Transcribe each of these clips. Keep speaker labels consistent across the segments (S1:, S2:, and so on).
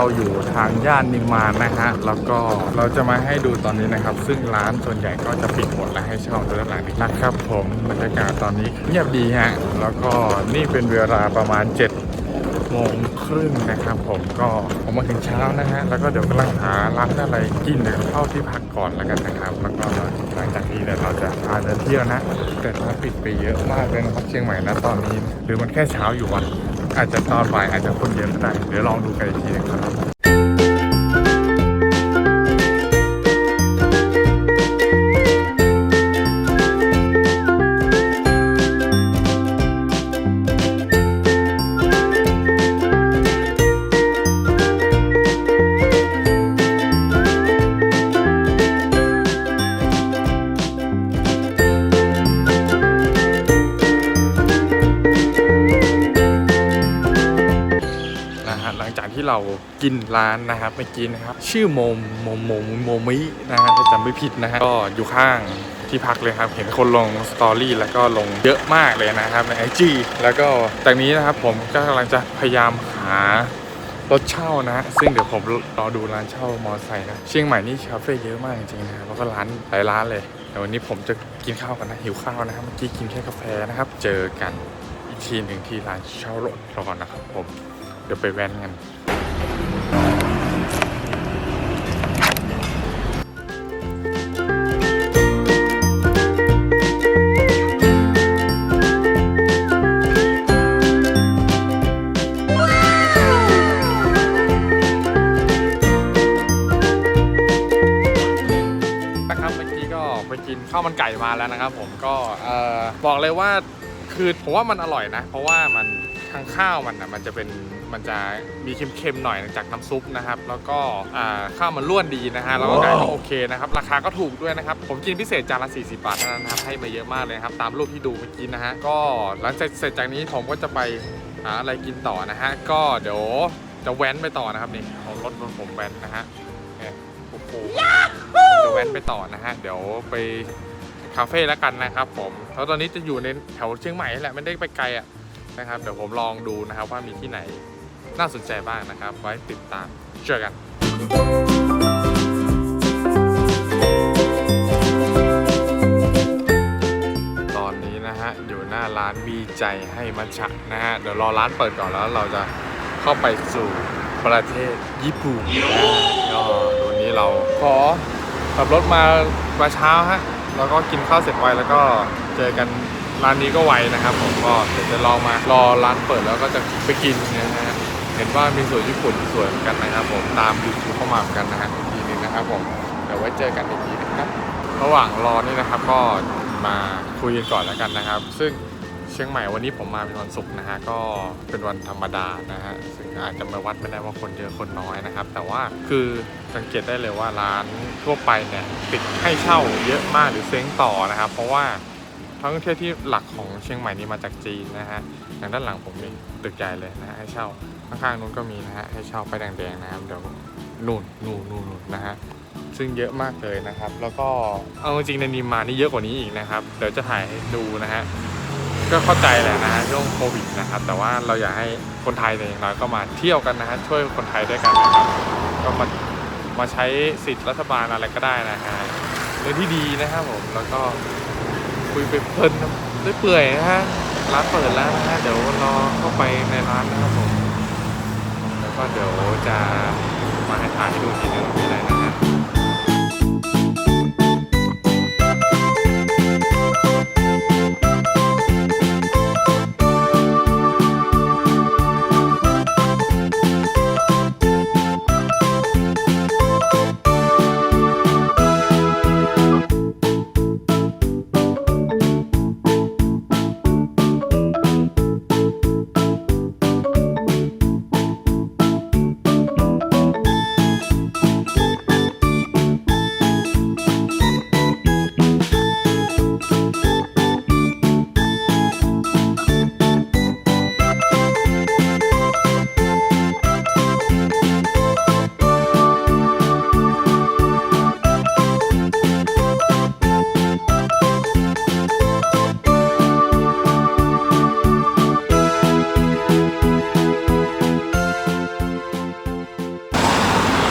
S1: เราอยู่ทางย่านนิมมานนะฮะแล้วก็เราจะมาให้ดูตอนนี้นะครับ ซึ่งร้านส่วนใหญ่ก็จะปิดหมดแล้วให้เช่าด้านหลังนี้นะครับ ผมบรรยากาศตอนนี้เงียบดีฮะแล้วก็นี่เป็นเวลาประมาณ7โมงครึ่งนะครับผมก็ผมมาถึงเช้านะฮะแล้วก็เดี๋ยวกำลังหาร้านอะไรกินเดี๋ยวเข้าที่พักก่อนแล้วกันนะครับ แล้วก็หลังจากนี้เดี๋ยวเราจะพาเดินเที่ยวนะแต่ร้านปิดไปเยอะมากเลยนะครับเชียงใหม่นะตอนนี้ หรือมันแค่เช้าอยู่วะ อาจจะตอนบ่ายอาจจะคนเยอะก็ได้เดี๋ยวลองดูกันอีกทีนะครับ ที่เรากินร้านนะครับเมื่อกี้นะครับ ชื่อโมมโมโมโมมินะฮะถ้าจำไม่ผิดนะฮะก็อยู่ข้างที่พักเลยครับเห็นคนลงสตอรี่แล้วก็ลงเยอะมากเลยนะครับในไอจีแล้วก็จากนี้นะครับผมก็กำลังจะพยายามหารถเช่านะฮะซึ่งเดี๋ยวผมรอดูร้านเช่ามอไซค์นะ เชียงใหม่นี่คาเฟ่เยอะมากจริงๆนะครับแล้วก็ร้านหลายร้านเลยแต่วันนี้ผมจะกินข้าวกันนะหิวข้าวนะครับเมื่อกี้กินแค่กาแฟนะครับ เจอกันอีกทีหนึ่งที่ร้านเช่ารถรอก่อนนะครับผม เดี๋ยวไปแว้นกันนะครับเมื่อกี้ก็ไปกินข้าวมันไก่มาแล้วนะครับผมก็บอกเลยว่าคือผมว่ามันอร่อยนะ เพราะว่ามันทางข้าวมันนะมันจะเป็น มันจะมีเค็มๆหน่อยจากน้ำซุปนะครับ แล้วก็อ่าข้าวมันร่วนดีนะฮะแล้วก็ไก่ก็โอเคนะครับราคาก็ถูกด้วยนะครับผมกินพิเศษจานละ 40 บาทเท่านั้นนะครับให้มาเยอะมากเลยครับตามรูปที่ดูเมื่อกี้นะฮะก็หลังจากเสร็จจากนี้ผมก็จะไปหาอะไรกินต่อนะฮะก็เดี๋ยวจะแว้นไปต่อนะครับนี่ของรถผมแว้นนะฮะเนี่ยโอ้โหจะแว้นไปต่อนะฮะเดี๋ยวไปคาเฟ่แล้วกันนะครับผมแล้วตอนนี้จะอยู่ในแถวเชียงใหม่นี่แหละไม่ได้ไปไกลอะนะครับเดี๋ยวผมลองดูนะครับว่ามีที่ไหน น่าสนใจบ้างนะครับ ไว้ติดตามเจอกัน ตอนนี้นะฮะ อยู่หน้าร้านมีใจให้มัชชะนะฮะ เดี๋ยวรอร้านเปิดก่อนแล้วเราจะเข้าไปสู่ประเทศญี่ปุ่นนะฮะก็วันนี้เราขอขับรถมามาเช้าฮะ แล้วก็กินข้าวเสร็จไวแล้วก็เจอกันร้านนี้ก็ไวนะครับ ผมก็เดี๋ยวจะลองมารอร้านเปิดแล้วก็จะไปกินนะฮะ เห็นว่ามีสวนญี่ปุ่นสวยเหมือนกันนะครับผมตามยูทูบเข้ามาเหมือนกันนะฮะอีกทีนึงนะครับผมเดี๋ยวไว้เจอกันอีกทีนะครับระหว่างรอนี่นะครับก็มาคุยกันก่อนแล้วกันนะครับ ซึ่งเชียงใหม่วันนี้ผมมาเป็นวันศุกร์นะฮะก็เป็นวันธรรมดานะฮะซึ่งอาจจะมาวัดไม่ได้ว่าคนเยอะคนน้อยนะครับ แต่ว่าคือสังเกตได้เลยว่าร้านทั่วไปเนี่ยปิดให้เช่าเยอะมากหรือเซ้งต่อนะครับ เพราะว่าทั้งประเทศที่หลักของเชียงใหม่นี่มาจากจีนนะฮะอย่างด้านหลังผมมีตึกใหญ่เลยนะฮะให้เช่า ข้างๆนู้นก็มีนะฮะให้เช่าไปแดงๆนะครับเดี๋ยวนู่นนู่นนู่นนู่นนะฮะซึ่งเยอะมากเลยนะครับ แล้วก็เอาจริงๆในนิมานนี่เยอะกว่านี้อีกนะครับ เดี๋ยวจะถ่ายให้ดูนะฮะก็เข้าใจแหละนะฮะช่วงโควิดนะครับ แต่ว่าเราอยากให้คนไทยเนี่ยอย่างน้อยก็มาเที่ยวกันนะฮะช่วยคนไทยด้วยกันนะครับก็มามาใช้สิทธิ์รัฐบาลอะไรก็ได้นะฮะเรื่องที่ดีนะครับผมแล้วก็คุยไปเพลินด้วยเปื่อยนะฮะร้านเปิดแล้วนะฮะเดี๋ยวรอเข้าไปในร้านนะครับผม ก็เดี๋ยวจะมาให้ถ่ายให้ดูทีนึงมีอะไร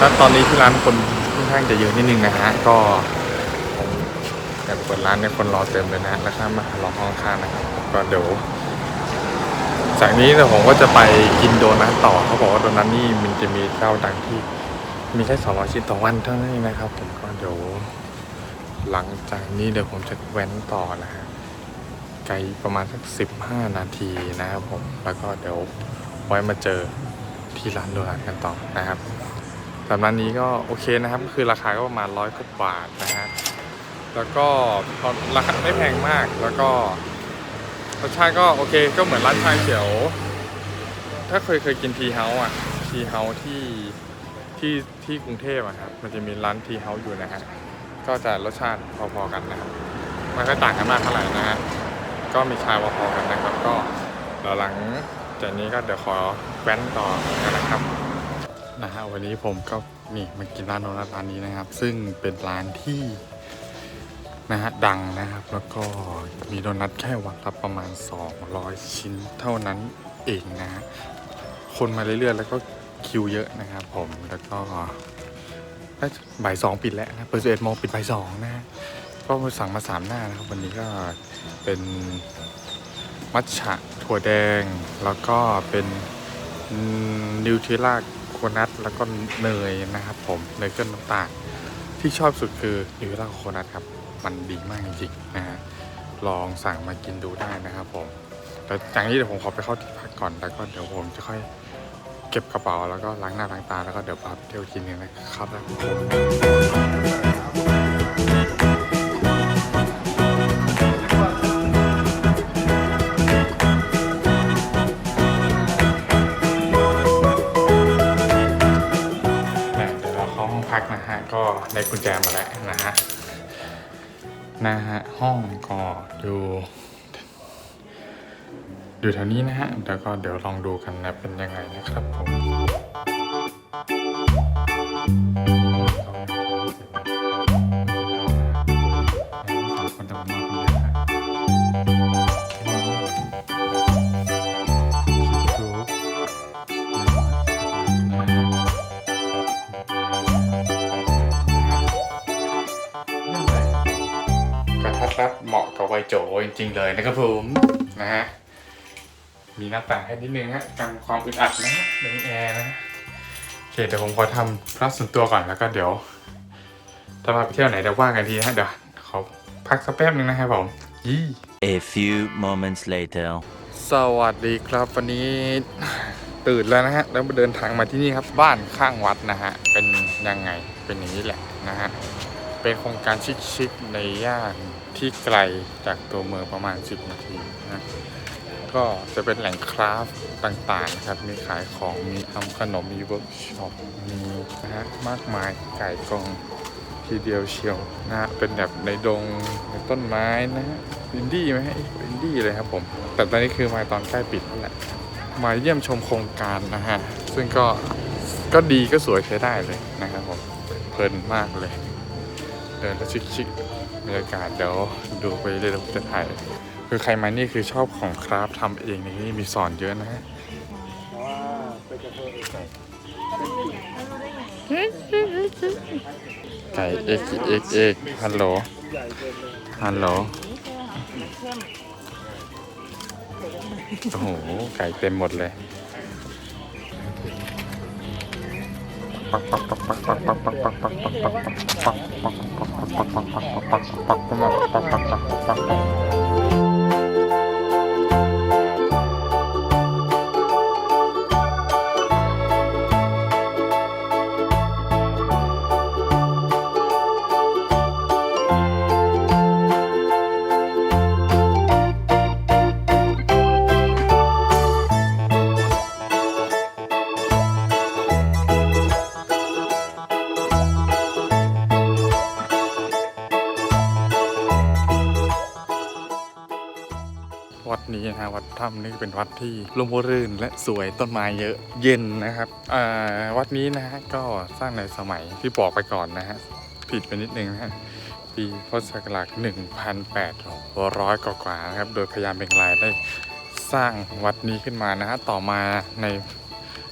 S1: นะฮะแล้วตอนนี้ที่ร้านคนค่อนข้างจะเยอะนิดนึงนะฮะ ก็ผมอยากเปิดร้านเนี่ยคนรอเต็มเลยนะแล้วข้ามมารอห้องข้างนะครับก็เดี๋ยวจากนี้เดี๋ยวผมก็จะไปกินโดนัทต่อเขาบอกว่าโดนัทนี่มันจะมีเจ้าดังที่มีแค่200ชิ้นต่อวันเท่านั้นเองนะครับ ผมก็เดี๋ยวหลังจากนี้เดี๋ยวผมจะแว้นต่อนะฮะไกลประมาณสัก 15 นาทีนะครับผมแล้วก็เดี๋ยวไว้มาเจอที่ร้านโดนัทกันต่อนะครับ สำหรับร้นนี้ก็โอเคนะครับก็คือราคาก็ประมาณร้อยกว่าบาทนะฮะแล้วก็ราคาไม่แพงมากแล้วก็รสชาติก็โอเคก็เหมือนร้านชาเขียว ถ้าเคยเคยกินทีเฮาส์อะทีเฮาส์ที่ที่ที่กรุงเทพอะครับมันจะมีร้านทีเฮาส์อยู่นะฮะก็จะรสชาติพอๆกันนะครับไม่ค่อยต่างกันมากเท่าไหร่นะฮะก็มีชาพอๆกันนะครับ ก็หลังจากนี้ก็เดี๋ยวขอแว้นต่อกันนะครับ นะฮะวันนี้ผมก็นี่มากินร้านโดนัทร้านนี้นะครับ ซึ่งเป็นร้านที่นะฮะดังนะครับ แล้วก็มีโดนัทแค่วันละประมาณ 200 ชิ้นเท่านั้นเองนะฮะคนมาเรื่อยๆ แล้วก็คิวเยอะนะครับผมแล้วก็บ่ายสองปิดแล้วนะเปิดสิบเอ็ดโมงปิดบ่ายสองนะ ก็สั่งมาสามหน้านะครับ วันนี้ก็เป็นมัทฉะถั่วแดง แล้วก็เป็นนิวทริล่า โคนัทแล้วก็เนยนะครับผมเนยเครื่องน้ำตาลที่ชอบสุดคือยูเรล่าโคนัทครับ มันดีมากจริงๆนะฮะลองสั่งมากินดูได้นะครับผมแล้วจากนี้เดี๋ยวผมขอไปเข้าที่พักก่อนแล้วก็เดี๋ยวผมจะค่อยเก็บกระเป๋าแล้วก็ล้างหน้าล้างตาแล้วก็เดี๋ยวพาไปเที่ยวกินกันนะครับ นะฮะห้องก็ดูดูเท่านี้นะฮะแล้วก็เดี๋ยวลองดูกันนะเป็นยังไงนะครับผม จจริงๆเลยนะครับผมนะฮะมีหน้าต่างให้นิดนึงฮะกันความอึดอัดนะฮะเดี๋ยวมีแอร์นะโอเคเดี๋ยวผมขอทำพระส่วนตัวก่อนแล้วก็เดี๋ยว ถ้ามาไปเที่ยวไหนเดี๋ยวว่ากันทีนะฮะเดี๋ยวขอพักสักแป๊บนึงนะครับผมยี่
S2: A few moments later.
S1: สวัสดีครับวันนี้ตื่นแล้วนะฮะแล้วมาเดินทางมาที่นี่ครับบ้านข้างวัดนะฮะเป็นยังไงเป็นอย่างนี้แหละนะฮะ เป็นโครงการชิคๆในย่านที่ไกลจากตัวเมืองประมาณ 10 นาทีนะก็จะเป็นแหล่งคราฟต์ต่างๆนะครับ มีขายของ มีทำขนม มีเวิร์กช็อป มีนะฮะมากมายไก่กองทีเดียวเชียวนะฮะ เป็นแบบในดงในต้นไม้นะฮะ อินดี้ไหมฮะอินดี้เลยครับผม แต่ตอนนี้คือมาตอนใกล้ปิดนั่นแหละ มาเยี่ยมชมโครงการนะฮะ ซึ่งก็ ก็ดีก็สวยใช้ได้เลยนะครับผม เพลินมากเลย เดินแล้วชิคๆบรรยากาศเดี๋ยวดูไปเรื่อยๆจะถ่ายคือใครมานี่คือชอบของคราฟทำเองในนี่มีสอนเยอะนะฮะไก่เอ็กเอ็กเอ็กฮัลโหลฮัลโหลโอ้โห ไก่เต็มหมดเลย ปัก วัดนี้นะฮะวัดถ้ำนี่เป็นวัดที่ร่มรื่นและสวยต้นไม้เยอะเย็นนะครับวัดนี้นะฮะก็สร้างในสมัยที่บอกไปก่อนนะฮะผิดไปนิดนึงนะฮะปีพุทธศักราช1,800 กว่าๆนะครับ โดยพญายามเมงรายได้สร้างวัดนี้ขึ้นมานะฮะต่อมาใน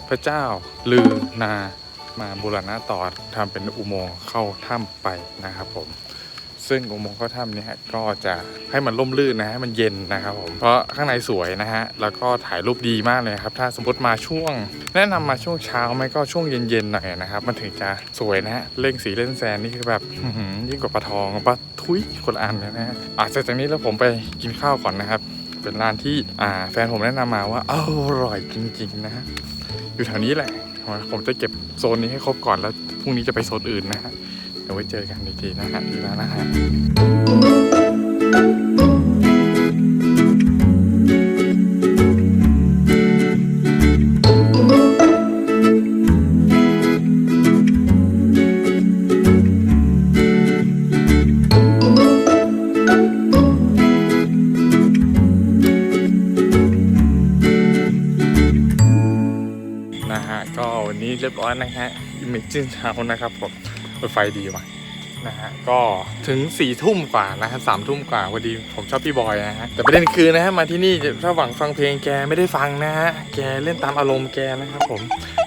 S1: พระเจ้าลือนามาบูรณะต่อทำเป็นอุโมงค์เข้าถ้ำไปนะครับผม ซึ่งอุโมงค์เข้าถ้ำเนี่ยก็จะให้มันร่มรื่นนะให้มันเย็นนะครับผมเพราะข้างในสวยนะฮะแล้วก็ถ่ายรูปดีมากเลยครับ ถ้าสมมติมาช่วง แนะนำมาช่วงเช้าไม่ก็ช่วงเย็นๆหน่อยนะครับ มันถึงจะสวยนะฮะเล่งสีเล่นแซนนี่คือแบบยิ่งกว่าปลาทองปลาทุยคนอันเลยนะฮะอะเสร็จจากนี้แล้วผมไปกินข้าวก่อนนะครับเป็นร้านที่อ่าแฟนผมแนะนำมาว่าอร่อยจริง ๆ นะ อยู่แถวนี้แหละ ผมจะเก็บโซนนี้ให้ครบก่อนแล้วพรุ่งนี้จะไปโซนอื่นนะฮะ เดี๋ยวไว้เจอกันอีกทีนะฮะที่ร้านอาหารนะฮะก็วันนี้เรียบร้อยนะฮะ Imagine House นะครับผม ไฟดีว่ะนะฮะก็ถึง4ี่ทุ่มกว่านะฮะสามทุ่มกว่าพอดีผมชอบพี่บอยนะฮะแต่ประเด็นคือนะฮะมาที่นี่ถ้าหวังฟังเพลงแกไม่ได้ฟังนะฮะแกเล่นตามอารมณ์แกนะครับผม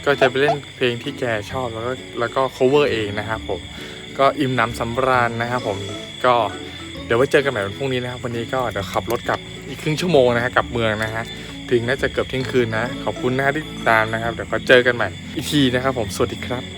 S1: ก็จะไปเล่นเพลงที่แกชอบแล้วก็แล้วก็ cover เองนะครับผมก็อิ่มหนำสำราญนะครับผมก็เดี๋ยวไว้เจอกันใหม่วันพรุ่งนี้นะครับวันนี้ก็เดี๋ยวขับรถกลับอีกครึ่งชั่วโมงนะฮะกลับเมืองนะฮะถึงน่าจะเกือบเที่ยงคืนนะ ขอบคุณนะที่ตามนะครับ เดี๋ยวก็เจอกันใหม่อีกทีนะครับผมสวัสดีครับ